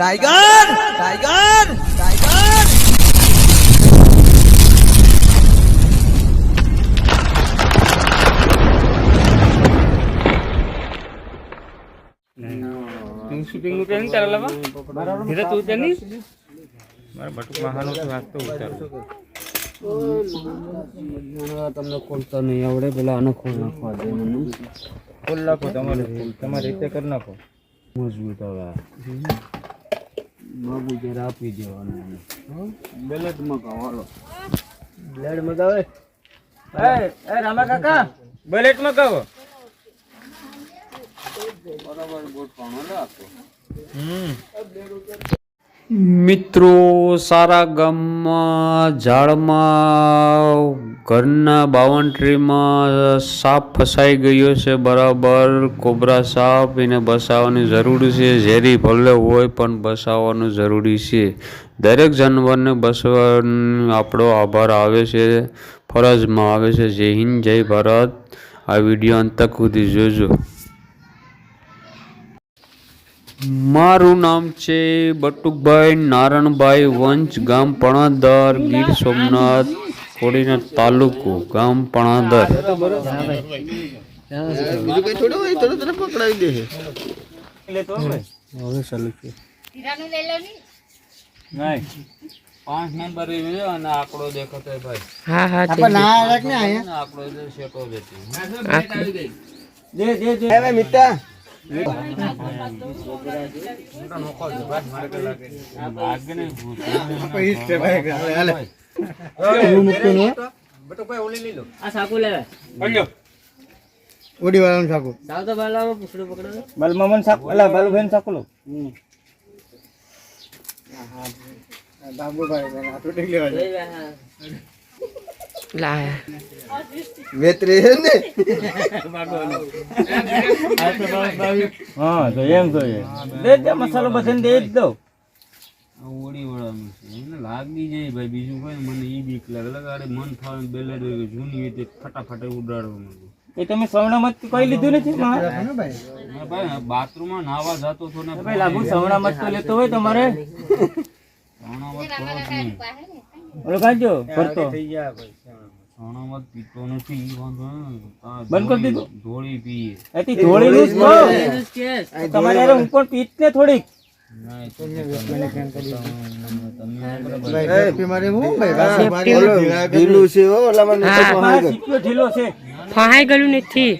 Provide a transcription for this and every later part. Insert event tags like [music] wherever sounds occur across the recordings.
Tiger tiger tiger હું શૂટિંગનું કેમ ચાલે લાવા ધીરે તું ઉતર નહીં મારા બટુક મહાનો તો હાથ તો ઉતાર. તમને ખોલતા નહીં આવડે પેલા આને ખોલ નાખવા દે મને. ખોલ નાખો તમારે તમારી રીતે કરી નાખો. મજબૂત આવે બાબુ જરા આપી દેવાનું બેલેટ મગાવો હાલો. બ્લેડ મગાવે? એ એ રામા કાકા બલેટ મગાવો. બરાબર ગોઠવાનો લે આપો. હમ. મિત્રો સારા ગામમાં ઝાડમાં ઘરના બાઉન્ડ્રીમાં સાપ ફસાઈ ગયો છે બરાબર. કોબરા સાપ એને બસાવવાની જરૂરી છે ઝેરી ભલે હોય પણ બસાવવાનું જરૂરી છે. દરેક જાનવરને બસવાનો આપણો આભાર આવે છે ફરજમાં આવે છે. જય હિન્દ જય ભારત. આ વીડિયો અંત સુધી જોજો. મારું નામ છે બટુકભાઈ નારણભાઈ વંશ ગામ પણાદર ગીર સોમનાથ. કોડીના તાલુકો ગામ પણાદર બીજું કઈ થોડું હોય થોડું તને પકડાવી દે છે લે તો હવે હવે ચાલુ છે નહીં પાંચ નંબર એવી અને આંકડો દેખાતો હોય ભાઈ આપણે ના રાખ ને આયા અને આંકડો જો શેકો જતી દે દે દે હવે નહીં આ સાકુ લે પડ્યો. ઓડી વાળાનું સાકું. સાવ તો બાલામાં પૂછડું પકડો બલમામન સાક અલા સાકું લો. લેવા હા મસાલો બધાને દે જ દો ઓડી વળાનું છે. એને લાગી જાય ભાઈ બીજું કોઈ મને ઈ બીક લાગે. લગાડે મન ફાવે બેલેડ જૂની હોય તે ફટાફટ ઉડાડવા માંગે એ તમે સવણામત કઈ લીધું નથી? ભાઈ. બાથરૂમમાં નાવા જતો તો ને ભાઈ લાગુ સવણામત તો લેતો હોય તમારે. સવણામત કરો જ નહીં ઓલો કાઢજો કરતો સવણામત પીતો નથી ઈ વાંધો બંધ કરી દીધું? ધોળી પીએ. એથી ધોળી નું તમારે હું પણ પીત ને થોડીક. ગયો. નથી.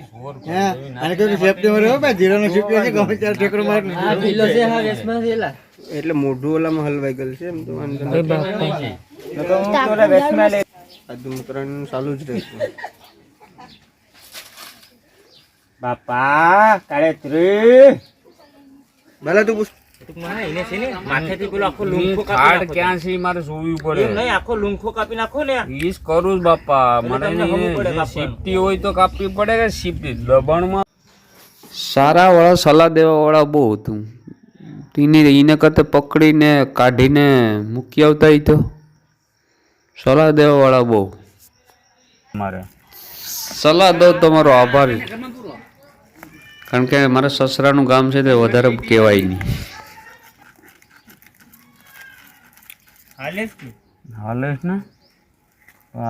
એટલે મોઢું ઓલામાં હલવાઈ ગયેલું છે એમ તો ધૂમકરણ ચાલુ જ રહેશે. બાપા કાળે ત્રી ભલે તું પૂછ માથેથી પેલો આખો લુંખો કાપી ક્યાં છે. મારે જોવું પડે નહીં આખો લુંખો કાપી નાખો ને ઈસ કરું બાપા. મારે સેફટી હોય તો કાપવી પડે કે સેફટી દબાણમાં? સારા વાળા સલાહ દેવા વાળા બહુ હતું. એને એને કરતે પકડીને કાઢીને મૂકી આવતા તો. સલાહ દેવા વાળા બહુ. મારે. સલાહ દો તમારો આભાર. કારણ કે મારા સસરાનું ગામ છે તે વધારે કહેવાય નહીં. હાલેશ ને?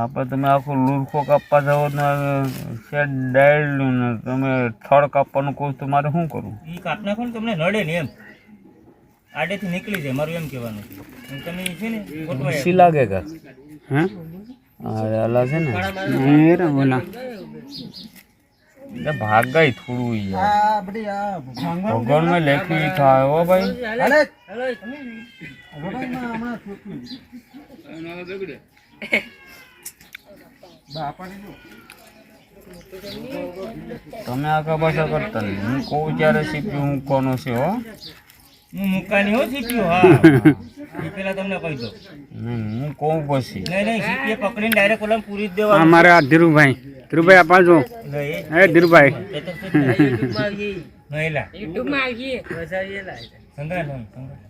આપણે તમે આખો લુરખો કાપવા જાઓ ને શેડ ડાયલું ને તમે થડ કાપવાનું કહો તો મારે શું કરવું? એ કાપ નાખો ને તમને નડે ને એમ. આડેથી નીકળી જાય મારું એમ કહેવાનું. તમે છે ને ખુશી લાગે કા હે? અરે અલા છે ને. એ રે બોલા. એ ભાગ ગઈ થોડું યાર. ભગવાનમાં લેખી થાય હો ભાઈ. તમે આખા પાછા કરતા નહીં હું કહું ત્યારે શીખ્યું હું કોનો છે હો? હું મુકાની હો સીપીઓ હા. [laughs] એ પેલા તમને કહી દો હું કહું પછી. નહીં નહીં શીખીએ પકડીને ડાયરેક્ટ ઓલા પૂરી જ દેવાનું. અમારે આ ધીરુભાઈ. ધીરુભાઈ આપા જો નહીં, ધીરુભાઈ. એ તો શું થાય? નહીં [laughs] લા. યુટ્યુબમાં આવીએ. સંગ્રહ સંગ્રહ.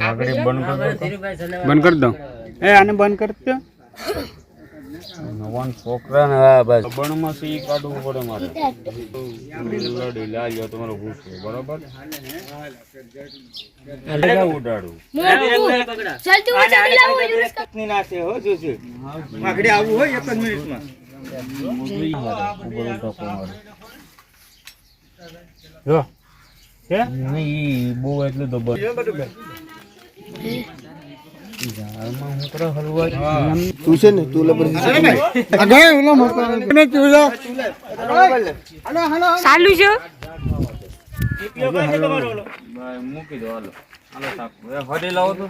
આગળ બંધ કરી દો બંધ કરી દો એ આને બંધ કરી દો. નવાન છોકરાને આ બસ. બણમાં સી કાઢવું પડે મારે. લડી લાલ્યો તમારો ગુસ્સો બરોબર ઉડાડું પત્ની ના છે હો જોશે આગળ આવવું હોય એક જ મિનિટમાં. જો. નહીં બહુ એટલે તો હું? તું છે ને તું ચાલુ. છે? મૂકી દો હાલો. હાલો. લાવો તો.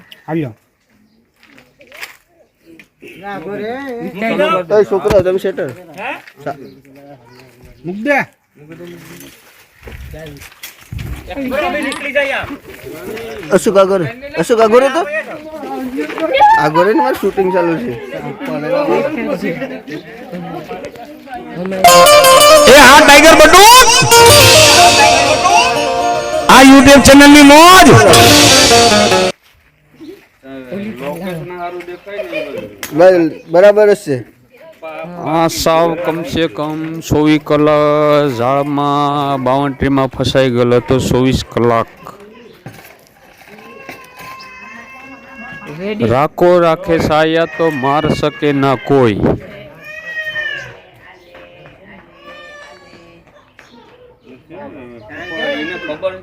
છોકરો તમે સેટર મૂક દે. અશોક આગોરે. અશોક આગોરે તો? આગોરે ને મારું શૂટિંગ ચાલુ છે. એ હા ટાઈગર બટુ. આ યુટ્યુબ ચેનલની મોજ. બરાબર જ છે. આ સાવ કમસે કમ ચોવીસ કલાક ઝાડમાં બાઉન્ડ્રીમાં ફસાઈ ગયેલો હતો ચોવીસ કલાક. રાખો રાખે સાયા તો માર શકે ના કોઈ. ખબર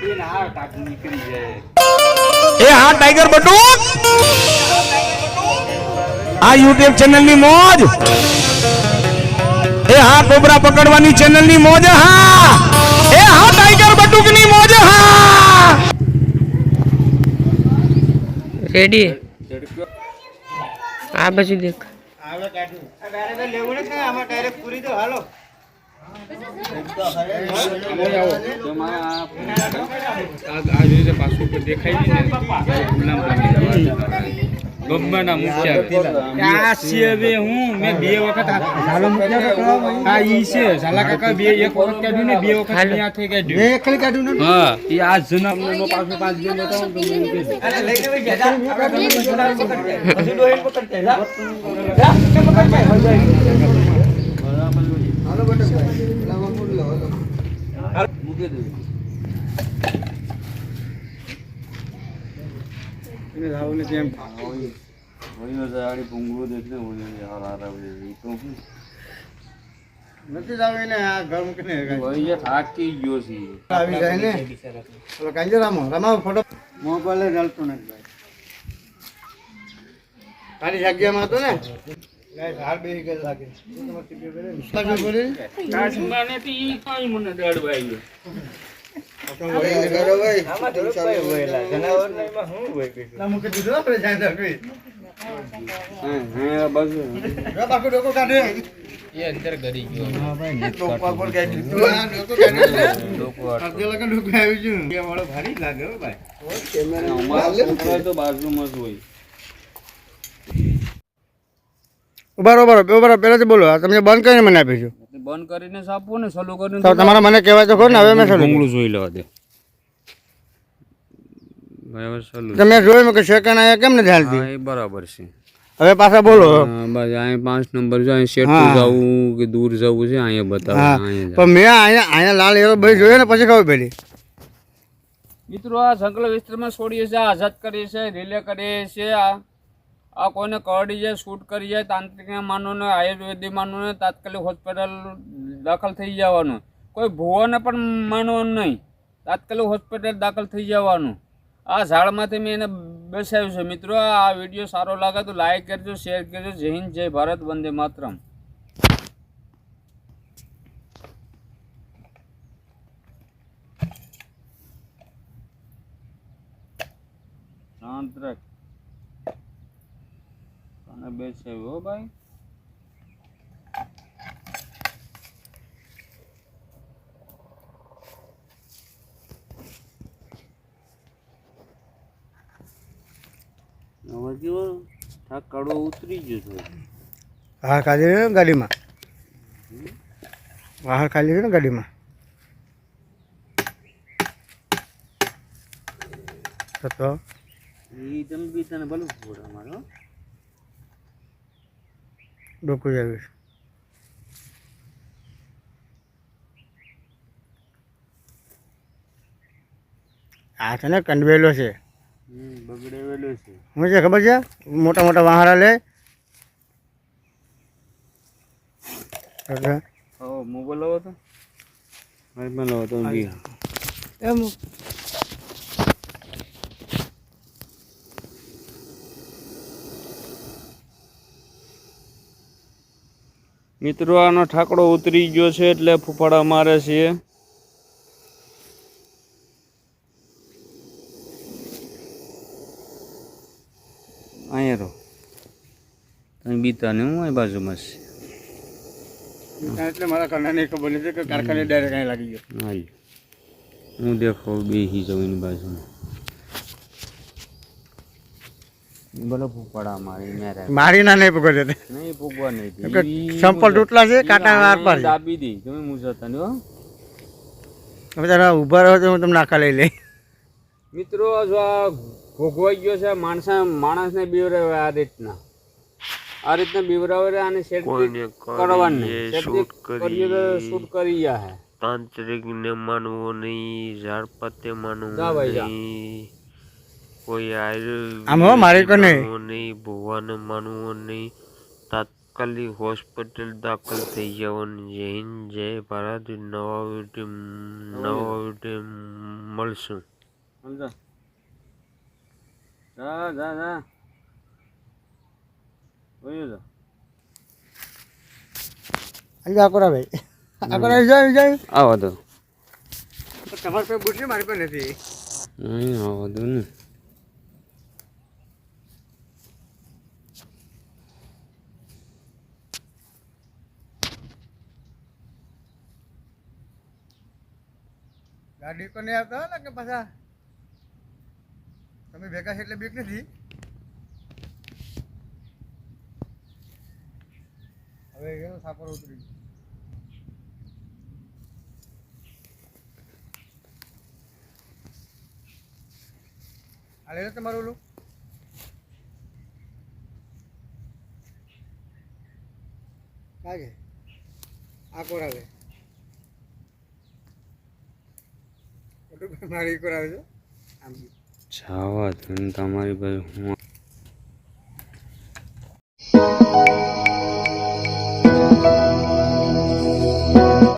એ હા ટાઈગર બટુ આ યુટ્યુબ ચેનલની મોજ! એ હા કોબરા પકડવાની ચેનલની મોજ હા! એ હા ટાઈગર બટુકની મોજ હા! રેડી? આ બાજુ દેખ. લેવું નથી આમાં ડાયરેક્ટ પૂરી દો. હાલો. આ છે હવે હું મેં બે વખત આ ઈ છે સાલા કાકા બે એક વખત કાઢ્યું ને બે વખત ત્યાં થઈ કાઢ્યું બે એકલી કાઢ્યું ને હા એ આ જન્મ નો પાછો પાંચ બે બતાવો તો મને કહી દે. અરે લઈ જવાય ગયા જા. આગળ તમે જોડાણ પકડતે. હજુ ડોહીને પકડતે. જા. જા. કેમ પકડતે? હાલો બટુક ભાઈ લાવો મૂળ લો હાલો મૂકી દે વયો જાડી ભૂંગળું દેખ ને વયો હાર ગયો છે. આવી જાય ને? ઓલો કાંઈ જો રામો ભાઈ. તારી જગ્યામાં હતો ને? અંદર કરી ગયો. ભારી જ લાગે હો ભાઈ. તો બાજુમાં જ હોય. ઊભા ઊભા પહેલાથી બોલો આ તમે બંધ કરીને મને આપી છો બંધ કરીને સાપો ને ચાલુ કરીને તો તમારે મને કહેવાય તો ખરું ને હવે મેં ચાલુ જોઈ લેવા દે. તમે જોયું કે સેકન્ડ આયા કેમ નથી હાલતી? એ બરાબર છે. હવે પાછા બોલો. બસ અહીંયા પાંચ નંબર છે અહીં શેઠું જવું કે દૂર જવું છે અહીંયા બતાવે અહીંયા પણ મેં અહીંયા અહીંયા લાલ એરો ભાઈ જોયો ને પછી ખબર પેલી મિત્રો આ જંગલ વિસ્તારમાં છોડીએ છીએ આઝાદ કરીએ છીએ રિલે કરીએ છીએ આ આ કોઈને કરડી જાય શૂટ કરી જાય, તાંત્રિક માનોને આયુર્વેદિક માનોને તાત્કાલિક હોસ્પિટલ દાખલ થઈ જવાનું. કોઈ ભુવાને પણ માનવાનું નહીં. તાત્કાલિક હોસ્પિટલ દાખલ થઈ જવાનું. આ ઝાડમાંથી મેં એને બેસાવ્યું છે. મિત્રો, આ વીડિયો સારો લાગે તો લાઈક કરજો શેર કરજો. જય હિન્દ, જય ભારત, વંદે માતરમ. શાંત રાખ તને બેસાવ્યો હો ભાઈ. હવે કેવો થાક કાઢો ઉતરી ગયો છે. હા ખાલી ને ગાડીમાં? બહાર ખાલી ને ગાડીમાં? તો તો. એ તમે બી તને ભલું પડે અમારે. ડોકું આવ્યું છે. આ છે ને કંડવેલો છે. હમ, બગડેલું છે. શું છે ખબર છે? મોટા મોટા વાહડા લે. હો મોબાઈલ લાવો તો. મોબાઈલ લાવો તો એમ. મિત્રો આનો ઠાકડો ઉતરી ગયો છે એટલે ફૂફાડા મારે છે. અહીંયા રહો. અહીં બીતા ને હું અહીં બાજુમાં છે. એટલે મારા કર્ણાને ખબર નથી કે કારખાને ડાયરેક્ટ અહીં લાગી ગયો. હા હું દેખો બેસી જાઉં એની બાજુમાં. બોલો ફૂફાડા મારી મેરે મારી ના નહીં પકડે નહીં પૂગવા નહીં દે. કે ઈ સંપલ તૂટલા છે કાંટા આર પાર દાબી દી. તમે મૂંઝાતા નહીં હવે તારા ઊભા રહો તો હું તમને આખા લઈ લઈ મિત્રો જો આ ભોગવાઈ ગયો છે માણસ માણસને બીવરાવે આ રીતના. આ રીતના બીવરાવે અને સેટ કરવાની. શૂટ કરીએ શૂટ કરી જા હે. તાંત્રિક ને માનવું નહીં ઝાડપાતે માનવું. નહીં. કોઈ આયુ આમ મારી કોને? માનવું નહીં ભગવાન માનવું નહીં. તાત્કાલિક હોસ્પિટલ દાખલ થઈ જવાનું. જય હિન્દ જય ભારત. નવા વીડિયો નવા વીડિયો મળશું. સમજા જા જા જા. ઓયો જા. આજે આકોરા ભાઈ. આકોરા જાય જાય. આવો તો. તમારે કોઈ બુટ મારી કોઈ નથી. આવો ને. ગાડી કોને આવતા ને કે પાછા? તમે ભેગા છે એટલે બીક નથી. હવે એનો સાપર ઉતરી લઈ તમારું ઓલું કાગે આ કોરાવે [laughs] મારી કોરાવે આમ. જાવા તમારી ભાઈ હું